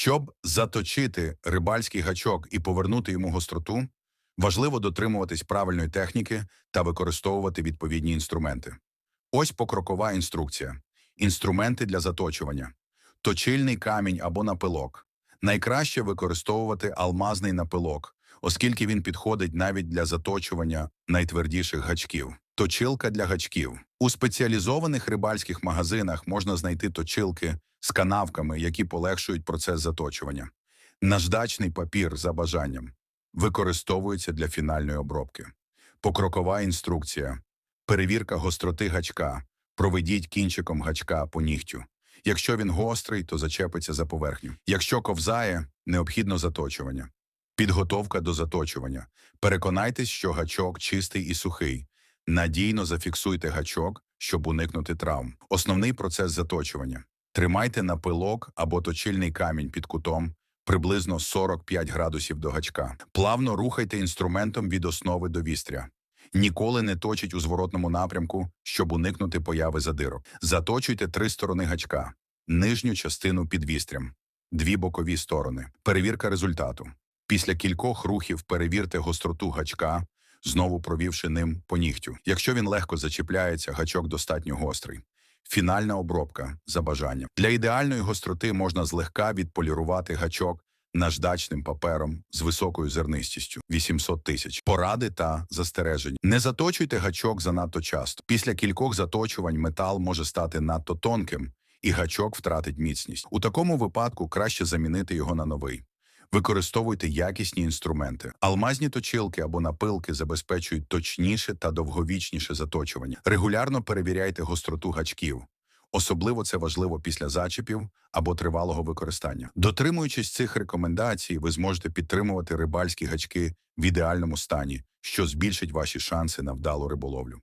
Щоб заточити рибальський гачок і повернути йому гостроту, важливо дотримуватись правильної техніки та використовувати відповідні інструменти. Ось покрокова інструкція. Інструменти для заточування. Точильний камінь або напилок. Найкраще використовувати алмазний напилок, оскільки він підходить навіть для заточування найтвердіших гачків. Точилка для гачків. У спеціалізованих рибальських магазинах можна знайти точилки з канавками, які полегшують процес заточування. Наждачний папір за бажанням використовується для фінальної обробки. Покрокова інструкція. Перевірка гостроти гачка. Проведіть кінчиком гачка по нігтю. Якщо він гострий, то зачепиться за поверхню. Якщо ковзає, необхідно заточування. Підготовка до заточування. Переконайтесь, що гачок чистий і сухий. Надійно зафіксуйте гачок, щоб уникнути травм. Основний процес заточування. Тримайте напилок або точильний камінь під кутом приблизно 45 градусів до гачка. Плавно рухайте інструментом від основи до вістря. Ніколи не точіть у зворотному напрямку, щоб уникнути появи задирок. Заточуйте три сторони гачка, нижню частину під вістрям, дві бокові сторони. Перевірка результату. Після кількох рухів перевірте гостроту гачка, знову провівши ним по нігтю. Якщо він легко зачіпляється, гачок достатньо гострий. Фінальна обробка за бажанням. Для ідеальної гостроти можна злегка відполірувати гачок наждачним папером з високою зернистістю 800 тисяч. Поради та застереження. Не заточуйте гачок занадто часто. Після кількох заточувань метал може стати надто тонким, і гачок втратить міцність. У такому випадку краще замінити його на новий. Використовуйте якісні інструменти. Алмазні точилки або напилки забезпечують точніше та довговічніше заточування. Регулярно перевіряйте гостроту гачків. Особливо це важливо після зачепів або тривалого використання. Дотримуючись цих рекомендацій, ви зможете підтримувати рибальські гачки в ідеальному стані, що збільшить ваші шанси на вдалу риболовлю.